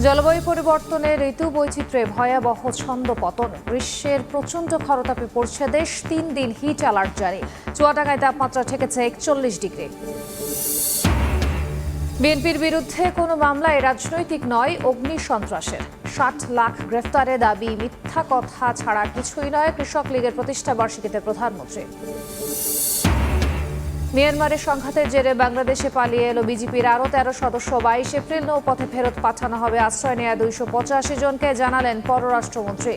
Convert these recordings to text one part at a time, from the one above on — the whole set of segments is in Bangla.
জলবায়ু পরিবর্তনে ঋতু বৈচিত্র্যে ভয়াবহ ছন্দ পতন গ্রীষ্মের প্রচণ্ড খরতাপে পড়ছে দেশ, তিন দিন হিট অ্যালার্ট জারি। চুয়াডাঙ্গায় তাপমাত্রা ঠেকেছে একচল্লিশ ডিগ্রি। বিএনপির বিরুদ্ধে কোনো মামলায় রাজনৈতিক নয়, অগ্নি সন্ত্রাসের। ষাট লাখ গ্রেফতারে দাবি, মিথ্যা কথা ছাড়া কিছুই নয় কৃষক লীগের প্রতিষ্ঠা বার্ষিকীতে প্রধানমন্ত্রী মিয়ানমারের সংঘাতের জেরে বাংলাদেশে পালিয়ে এলো বিজেপির আরও তেরো সদস্য। বাইশ এপ্রিল নৌপথে ফেরত পাঠানো হবে। আশ্রয় নেয়া দুইশো পঁচাশি জনকে জানালেন পররাষ্ট্রমন্ত্রী।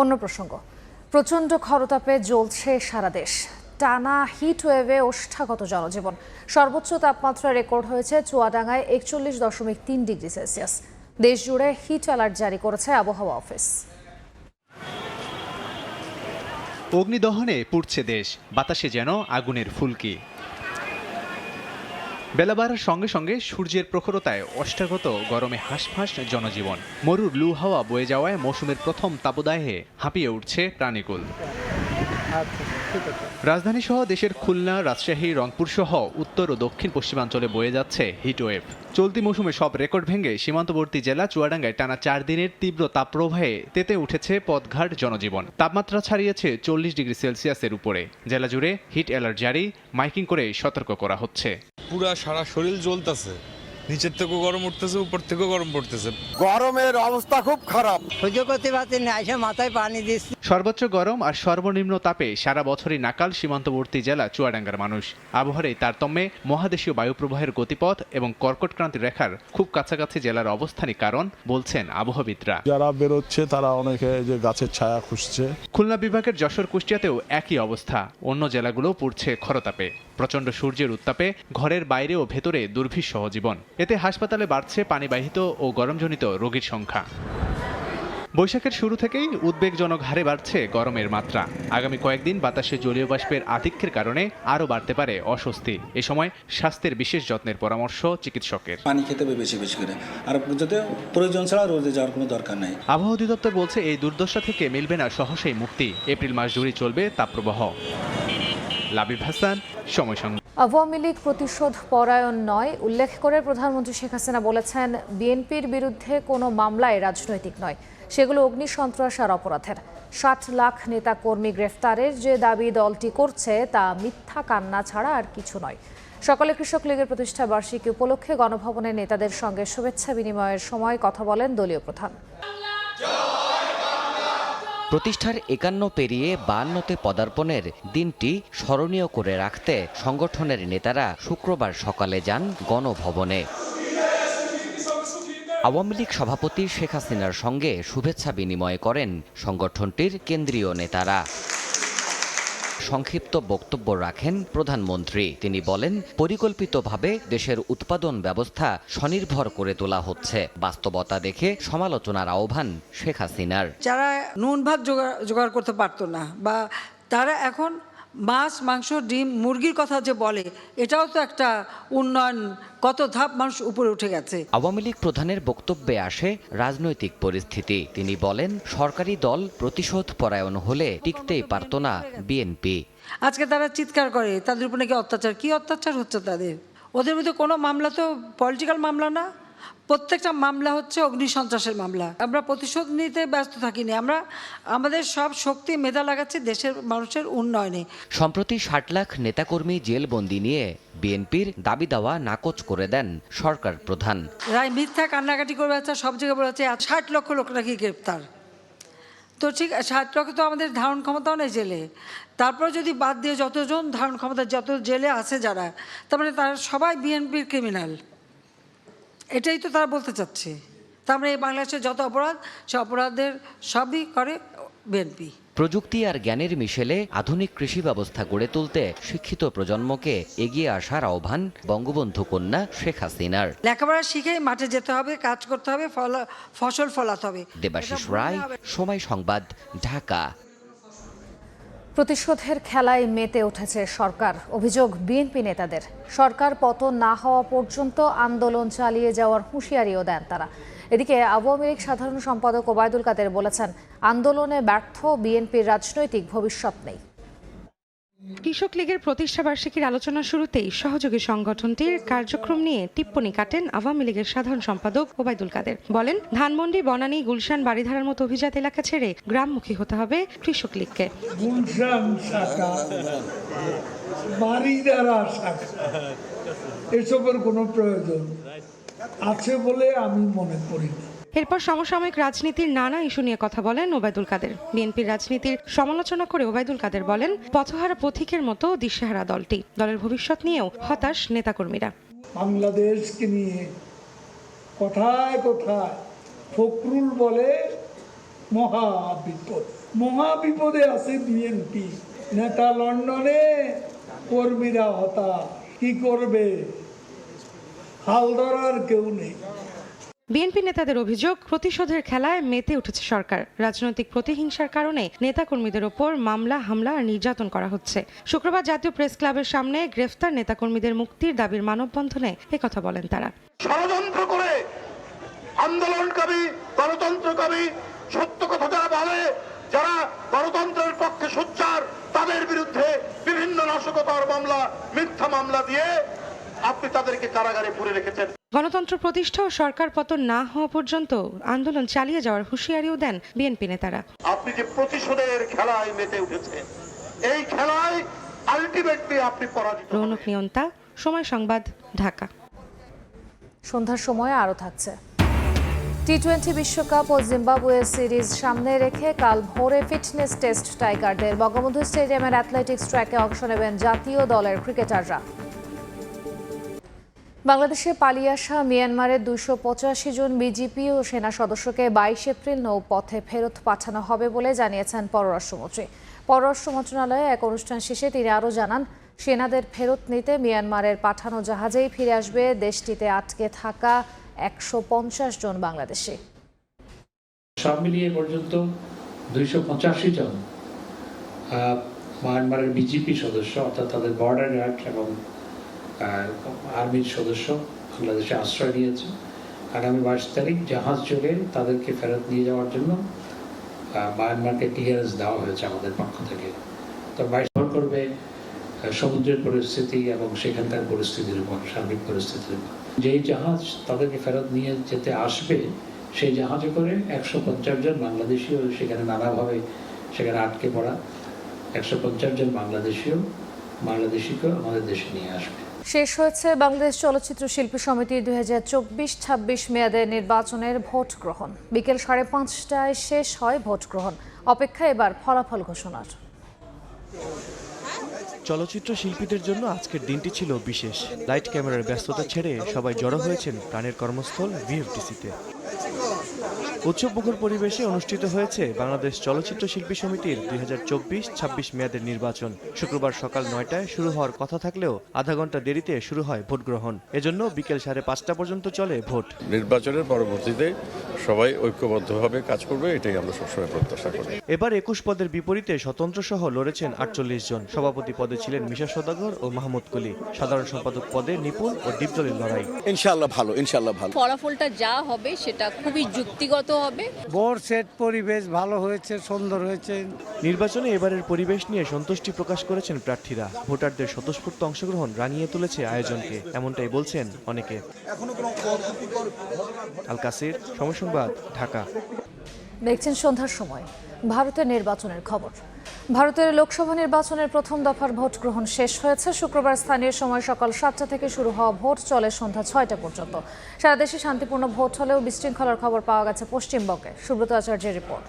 অন্য প্রসঙ্গ। প্রচণ্ড খরতাপে জ্বলছে সারা দেশ। টানা হিট ওয়েভে ওষ্ঠাগত জনজীবন। সর্বোচ্চ তাপমাত্রা রেকর্ড হয়েছে চুয়াডাঙ্গায় একচল্লিশ দশমিক তিন ডিগ্রি সেলসিয়াস। দেশ জুড়ে হিট অ্যালার্ট জারি করেছে আবহাওয়া অফিস। অগ্নিদহনে পুড়ছে দেশ। বাতাসে যেন আগুনের ফুলকি। বেলা বাড়ার সঙ্গে সঙ্গে সূর্যের প্রখরতায় অষ্টাগত গরমে হাঁসফাঁস জনজীবন। মরুর লু হাওয়া বয়ে যাওয়ায় মৌসুমের প্রথম তাপদাহে হাঁপিয়ে উঠছে প্রাণীকুল। রাজধানী সহ দেশের খুলনা, রাজশাহী, রংপুর সহ উত্তর ও দক্ষিণ পশ্চিমাঞ্চলে বয়ে যাচ্ছে হিটওয়েভ চলতি মৌসুমে সব রেকর্ড ভেঙে সীমান্তবর্তী জেলা চুয়াডাঙ্গায় টানা চার দিনের তীব্র তাপপ্রবাহে তেতে উঠেছে পথঘাট জনজীবন। তাপমাত্রা ছাড়িয়েছে চল্লিশ ডিগ্রি সেলসিয়াসের উপরে। জেলা জুড়ে হিট অ্যালার্ট জারি, মাইকিং করে সতর্ক করা হচ্ছে। পুরা সারা শরীর জ্বলতেছে। নিচের থেকেও গরম উঠতেছে উপর থেকেও গরম পড়তেছে। গরমের অবস্থা খুব খারাপ। সহ্য করতে পারছি না এসে মাথায় পানি দিচ্ছি। সর্বোচ্চ গরম আর সর্বনিম্ন তাপে সারা বছরই নাকাল সীমান্তবর্তী জেলা চুয়াডাঙ্গার মানুষ। আবহাওয়ার এই তারতম্যে মহাদেশীয় বায়ুপ্রবাহের গতিপথ এবং কর্কটক্রান্তি রেখার খুব কাছাকাছি জেলার অবস্থানই কারণ বলছেন আবহাওয়াবিদরা। যারা বেরোচ্ছে তারা অনেকে যে গাছের ছায়া খুঁজছে। খুলনা বিভাগের যশোর কুষ্টিয়াতেও একই অবস্থা। অন্য জেলাগুলোও পড়ছে খরতাপে। প্রচণ্ড সূর্যের উত্তাপে ঘরের বাইরে ও ভেতরে দুর্বিষহ জীবন। এতে হাসপাতালে বাড়ছে পানিবাহিত ও গরমজনিত রোগীর সংখ্যা। বৈশাখের শুরু থেকেই উদ্বেগজনক হারে বাড়ছে গরমের মাত্রা। আগামী কয়েকদিন বাতাসে জলীয় বাষ্পের আধিক্যের কারণে আরও বাড়তে পারে অস্বস্তি। এ সময় স্বাস্থ্যের বিশেষ যত্নের পরামর্শ চিকিৎসকের। পানি খেতে হবে বেশি বেশি করে। আর যদি প্রয়োজন ছাড়া রোদে যাওয়ার কোনো দরকার নাই। আবহাওয়া অধিদপ্তর বলছে এই দুর্দশা থেকে মিলবে না সহসেই মুক্তি। এপ্রিল মাস জুড়ে চলবে তাপপ্রবাহ। লাবিব হাসান, সময় সংবাদ। আওয়ামী লীগ প্রতিশোধ পরায়ণ নয়, উল্লেখ করে প্রধানমন্ত্রী শেখ হাসিনা বলেছেন, বিএনপির বিরুদ্ধে কোনো মামলায় রাজনৈতিক নয়। সেগুলো অগ্নি সন্ত্রাস আর অপরাধের। ষাট লাখ নেতা কর্মী গ্রেফতারের যে দাবি দলটি করছে, তা মিথ্যা কান্না ছাড়া আর কিছু নয়। সকালে কৃষক লীগের প্রতিষ্ঠা বার্ষিকী উপলক্ষে গণভবনের নেতাদের সঙ্গে শুভেচ্ছা বিনিময়ের সময় কথা বলেন দলীয় প্রধান। প্রতিষ্ঠার একান্ন পেরিয়ে বায়ান্নতে পদার্পণের দিনটি স্মরণীয় করে রাখতে সংগঠনের নেতারা শুক্রবার সকালে যান গণভবনে। আওয়ামী লীগ সভাপতি শেখ হাসিনার সঙ্গে শুভেচ্ছা বিনিময় করেন সংগঠনটির কেন্দ্রীয় নেতারা। সংক্ষিপ্ত বক্তব্য রাখেন প্রধানমন্ত্রী। তিনি বলেন, পরিকল্পিতভাবে দেশের উৎপাদন ব্যবস্থা স্বনির্ভর করে তোলা হচ্ছে। বাস্তবতা দেখে সমালোচনার আহ্বান শেখ হাসিনার। যারা নুন ভাত জোগাড় করতে পারতো না বা তারা এখন মাছ মাংস ডিম মুরগির কথা যে বলে এটাও তো একটা উন্নয়ন কত ধাপ মানুষ উপরে উঠে গেছে। আওয়ামী লীগ প্রধানের বক্তব্যে আসে রাজনৈতিক পরিস্থিতি। তিনি বলেন সরকারি দল প্রতিশোধ পরায়ণ হলে টিকতেই পারত না বিএনপি। আজকে তারা চিৎকার করে তাদের উপর নাকি অত্যাচার। কি অত্যাচার হচ্ছে তাদের? ওদের মধ্যে কোনো মামলা তো পলিটিক্যাল মামলা না? প্রত্যেকটা মামলা হচ্ছে অগ্নি সন্ত্রাসের মামলা। আমরা প্রতিশোধ নিতে ব্যস্ত থাকিনি। আমরা আমাদের সব শক্তি মেধা লাগাচ্ছি দেশের মানুষের উন্নয়নে। সম্প্রতি ষাট লাখ নেতাকর্মী জেলবন্দি নিয়ে বিএনপির দাবি দাওয়া নাকচ করে দেন সরকার প্রধান। রায় মিথ্যা কান্নাকাটি করে আছে সব জায়গায় বলে আছে ষাট লক্ষ লোক নাকি গ্রেপ্তার? তো ঠিক ষাট লক্ষ তো আমাদের ধারণ ক্ষমতাও নেই জেলে। তারপর যদি বাদ দিয়ে যতজন ধারণ ক্ষমতা যত জেলে আছে যারা তার মানে তারা সবাই বিএনপির ক্রিমিনাল। এটাই তো তারা বলতে চাচ্ছে। তার মানে এই বাংলাদেশের যত অপরাধ সে অপরাধের সবই করে বিএনপি। প্রযুক্তি আর জ্ঞানের মিশেলে আধুনিক কৃষি ব্যবস্থা গড়ে তুলতে শিক্ষিত প্রজন্মকে এগিয়ে আসার আহ্বান বঙ্গবন্ধু কন্যা শেখ হাসিনার। লেখাপড়া শিখে মাঠে যেতে হবে কাজ করতে হবে ফল ফসল ফলাতে হবে। দেবাশিস রায় সময় সংবাদ ঢাকা। প্রতিশোধের খেলায় মেতে উঠেছে সরকার। অভিযোগ, বিএনপি নেতাদের। সরকার পতন না হওয়া পর্যন্ত আন্দোলন চালিয়ে যাওয়ার হুঁশিয়ারিও দেন তারা। এদিকে আওয়ামী লীগ সাধারণ সম্পাদক ওবায়দুল কাদের বলেছেন, আন্দোলনে ব্যর্থ বিএনপির রাজনৈতিক ভবিষ্যৎ নেই। কৃষক লীগের প্রতিষ্ঠা বার্ষিকীর আলোচনা শুরুতেই সহযোগী সংগঠনটির কার্যক্রম নিয়ে টিপ্পনী কাটেন আওয়ামী লীগের সাধারণ সম্পাদক ওবায়দুল কাদের। বলেন, ধানমন্ডি, বনানী, গুলশান বাড়িধারার মতো অভিজাত এলাকা ছেড়ে গ্রামমুখী হতে হবে কৃষক লীগকে। এসবের কোনো প্রয়োজন আছে বলে আমি মনে করি না। এরপর সমসাময়িক রাজনীতির নানা ইস্যু নিয়ে কথা বলেন ওবায়দুল কাদের। বিএনপির রাজনীতির সমালোচনা করে ওবায়দুল কাদের বলেন, পথহারা পথিকের মতো দিশেহারা দলটি। দলের ভবিষ্যৎ নিয়েও হতাশ নেতাকর্মীরা। বাংলাদেশকে নিয়ে কোথায় কোথায় ফখরুল বলে মহা বিপদ। মহা বিপদে আছে বিএনপি। নেতা লন্ডনে কর্মীরা হতাশ। কি করবে? হাল ধরার কেউ নেই। বিএনপি নেতাদের অভিযোগ, প্রতিশোধের খেলায় মেতে উঠেছে সরকার। রাজনৈতিক প্রতিহিংসার কারণে নেতাকর্মীদের ওপর মামলা, হামলা আর নির্যাতন করা হচ্ছে। শুক্রবার জাতীয় প্রেস ক্লাবের সামনে গ্রেফতার নেতাকর্মীদের মুক্তির দাবির মানববন্ধনে একথা বলেন তারা। ষড়যন্ত্র করে আন্দোলনকারী গণতন্ত্রকারী সত্য কথা যারা বলে, যারা গণতন্ত্রের পক্ষে সোচ্চার, তাদের বিরুদ্ধে বিভিন্ন নাশকতার মামলা, মিথ্যা মামলা দিয়ে আপনি তাদেরকে কারাগারে পুরে রেখেছেন। গণতন্ত্র প্রতিষ্ঠা ও সরকার পতন না হওয়া পর্যন্ত আন্দোলন চালিয়ে যাওয়ার হুঁশিয়ারিও দেন বিএনপি নেতারা। আপনি যে প্রতিশোধের খেলায় মেতে উঠেছেন এই খেলায় আলটিমেটলি আপনি পরাজিত রৌনক নিয়ন্তা সময় সংবাদ ঢাকা। সন্ধ্যার সময় আরও থাকছে। টি টোয়েন্টি বিশ্বকাপ ও জিম্বাবুয়ে সিরিজ সামনে রেখে কাল ভোরে ফিটনেস টেস্ট টাইগারদের বঙ্গবন্ধু স্টেডিয়ামের অ্যাথলেটিক্স ট্র্যাকে অংশ নেবেন জাতীয় দলের ক্রিকেটাররা। বাংলাদেশে পালিয়ে আসা মিয়ানমারের দুশো পঁচাশি জন বিজিপি ও সেনা সদস্যকে বাইশ এপ্রিল নৌপথে ফেরত পাঠানো হবে বলে জানিয়েছেন পররাষ্ট্রমন্ত্রী পররাষ্ট্র মন্ত্রণালয়ে এক অনুষ্ঠান শেষে তিনি আরও জানান, সেনাদের ফেরত নিতে মিয়ানমারের পাঠানো জাহাজেই ফিরে আসবে দেশটিতে আটকে থাকা একশো পঞ্চাশ জন বাংলাদেশি। সব মিলিয়ে পর্যন্ত দুইশো পঁচাশি জন মায়ানমারের বিজেপি সদস্য, অর্থাৎ তাদের বর্ডার গার্ড এবং আর্মির সদস্য বাংলাদেশে আশ্রয় নিয়েছে আগামী বাইশ তারিখ জাহাজ যোগে তাদেরকে ফেরত নিয়ে যাওয়ার জন্য মায়ানমারকে ক্লিয়ারেন্স দেওয়া হয়েছে আমাদের পক্ষ থেকে। তো বাইশ করবে সমুদ্রের পরিস্থিতি এবং সেখানকার পরিস্থিতির উপর, সার্বিক পরিস্থিতির উপর। যেই জাহাজ তাদেরকে ফেরত নিয়ে যেতে আসবে, সেই জাহাজে করে একশো পঞ্চাশ জন বাংলাদেশিও সেখানে নানাভাবে সেখানে আটকে পড়া, একশো পঞ্চাশ জন বাংলাদেশিও বাংলাদেশিকেও আমাদের দেশে নিয়ে আসবে। শেষ হয়েছে বাংলাদেশ চলচ্চিত্র শিল্পী সমিতির দুই হাজার চব্বিশ ছাব্বিশ মেয়াদের নির্বাচনের ভোট গ্রহণ। বিকেল সাড়ে পাঁচটায় শেষ হয় ভোট গ্রহণ। অপেক্ষা এবার ফলাফল ঘোষণার। চলচ্চিত্র শিল্পীদের জন্য আজকের দিনটি ছিল বিশেষ। লাইট ক্যামেরার ব্যস্ততা ছেড়ে সবাই জড়ো হয়েছেন প্রাণের কর্মস্থল ভিএফটিসিতে উৎসবমুখর পরিবেশে অনুষ্ঠিত হয়েছে বাংলাদেশ চলচ্চিত্র শিল্পী সমিতির দুই হাজার চব্বিশ ছাব্বিশ মেয়াদের নির্বাচন। শুক্রবার সকাল নয়টায় শুরু হওয়ার কথা থাকলেও আধা ঘণ্টা দেরিতে শুরু হয় ভোট গ্রহণ এজন্য বিকেল সাড়ে পাঁচটা পর্যন্ত চলে ভোট। নির্বাচনের পরবর্তীতে সবাই ঐক্যবদ্ধভাবে কাজ করবে এটাই আমরা সবসময় প্রত্যাশা করি। এবার একুশ পদের বিপরীতে স্বতন্ত্র সহ লড়েছেন আটচল্লিশ জন। সভাপতি পদে ছিলেন মিশা সদাগর ও মাহমুদ কলি। সাধারণ সম্পাদক পদে নিপুণ ও ডিপজলের লড়াই। ইনশাল্লাহ ভালো ইনশাল্লাহ ভালো। ফলাফলটা যা হবে সেটা খুবই যুক্তিগত হবে। বোর সেট পরিবেশ ভালো হয়েছে সুন্দর হয়েছে। নির্বাচনে এবারের পরিবেশ নিয়ে সন্তুষ্টি প্রকাশ করেছেন প্রার্থীরা। ভোটারদের স্বতঃস্ফূর্ত অংশগ্রহণ রানিয়ে তুলেছে আয়োজনকে। এমনটাই বলছেন অনেকে। আল কাসির সময় সংবাদ, ঢাকা। দেখছেন সন্ধ্যার সময়, ভারতের নির্বাচনের খবর। ভারতের লোকসভা নির্বাচনের প্রথম দফার ভোট গ্রহণ শেষ হয়েছে। শুক্রবার স্থানীয় সময় সকাল সাতটা থেকে শুরু হওয়া ভোট চলে সন্ধ্যা ছয়টা পর্যন্ত। সারা দেশে শান্তিপূর্ণ ভোট হলেও বিশৃঙ্খলার খবর পাওয়া গেছে পশ্চিমবঙ্গে। সুব্রত আচার্যের রিপোর্ট।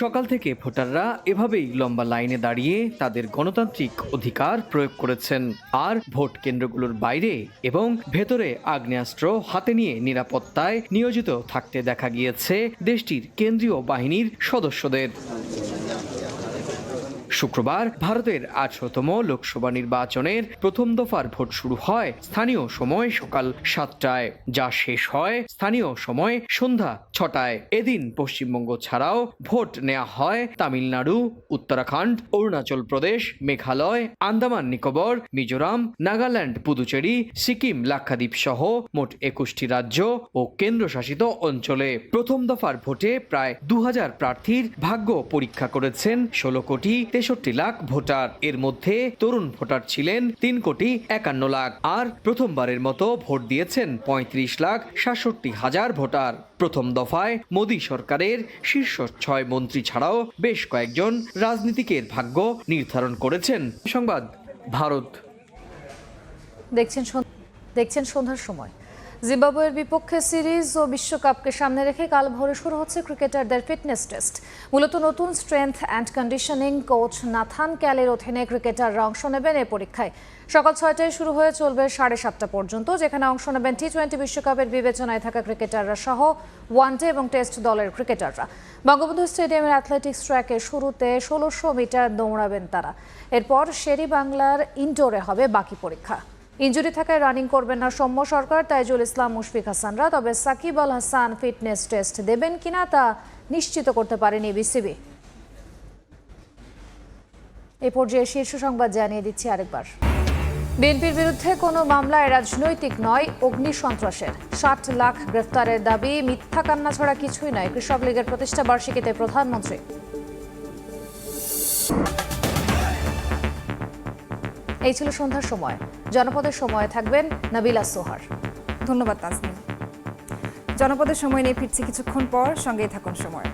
সকাল থেকে ভোটাররা এভাবেই লম্বা লাইনে দাঁড়িয়ে তাদের গণতান্ত্রিক অধিকার প্রয়োগ করেছেন। আর ভোট কেন্দ্রগুলোর বাইরে এবং ভেতরে আগ্নেয়াস্ত্র হাতে নিয়ে নিরাপত্তায় নিয়োজিত থাকতে দেখা গিয়েছে দেশটির কেন্দ্রীয় বাহিনীর সদস্যদের। শুক্রবার ভারতের আঠারোতম লোকসভা নির্বাচনের প্রথম দফার ভোট শুরু হয় স্থানীয় সময় সকাল সাতটায়, যা শেষ হয় স্থানীয় সময় সন্ধ্যা ছটায়। এদিন পশ্চিমবঙ্গ ছাড়াও ভোট নেওয়া হয় তামিলনাড়ু, উত্তরাখণ্ড, অরুণাচল প্রদেশ, মেঘালয়, আন্দামান নিকোবর, মিজোরাম, নাগাল্যান্ড, পুদুচেরি, সিকিম, লাক্ষাদ্বীপ সহ মোট একুশটি রাজ্য ও কেন্দ্রশাসিত অঞ্চলে। প্রথম দফার ভোটে প্রায় দু হাজার প্রার্থীর ভাগ্য পরীক্ষা করেছেন ষোলো কোটি তেষট্টি লাখ ভোটার। এর মধ্যে তরুণ ভোটার ছিলেন তিন কোটি একান্ন লাখ। আর প্রথমবারের মতো ভোট দিয়েছেন পঁয়ত্রিশ লাখ সাতষট্টি হাজার ভোটার। প্রথম দফায় মোদী সরকারের শীর্ষ ছয় মন্ত্রী ছাড়াও বেশ কয়েকজন রাজনীতিকের ভাগ্য নির্ধারণ করেছেন। সংবাদ, ভারত। দেখছেন দেখছেন সন্ধ্যার সময়। জিম্বাবুয়ের বিপক্ষে সিরিজ ও বিশ্বকাপকে সামনে রেখে কাল ভোরে শুরু হচ্ছে ক্রিকেটারদের ফিটনেস টেস্ট। মূলত নতুন strength and conditioning coach Nathan ক্যালের অধীনে ক্রিকেটাররা অংশ নেবেন এ পরীক্ষায়। সকাল ছয়টায় শুরু হয়ে চলবে সাড়ে সাতটা পর্যন্ত, যেখানে অংশ নেবেন টি টোয়েন্টি বিশ্বকাপের বিবেচনায় থাকা ক্রিকেটাররা সহ ওয়ানডে এবং টেস্ট দলের ক্রিকেটাররা। বঙ্গবন্ধু স্টেডিয়ামের অ্যাথলেটিক্স ট্র্যাকে শুরুতে ষোলোশো মিটার দৌড়াবেন তারা। এরপর শেরি বাংলার ইনডোরে হবে বাকি পরীক্ষা। ইঞ্জুরি থাকায় রানিং করবেন না সৌম্য সরকার, তাইজুল ইসলাম, মুশফিক হাসানরা। তবে সাকিব আল হাসান ফিটনেস টেস্ট দেবেন কিনা তা নিশ্চিত করতে পারেনি বিসিবি। এ পর্যায়ে শীর্ষ সংবাদ জানিয়ে দিচ্ছি আরেকবার। বিএনপির বিরুদ্ধে কোনো মামলায় রাজনৈতিক নয়, অগ্নি সন্ত্রাসের। ষাট লাখ গ্রেফতারের দাবি, মিথ্যা কান্না ছাড়া কিছুই নয়। কৃষক লীগের প্রতিষ্ঠা বার্ষিকীতে প্রধানমন্ত্রী। এই ছিল সন্ধ্যার সময়। জনপদের সময় থাকবেন নাবিলা সোহার। ধন্যবাদ তাজমিন জনপদের সময় নিয়ে ফিরছি কিছুক্ষণ পর, সঙ্গেই থাকুন সময়।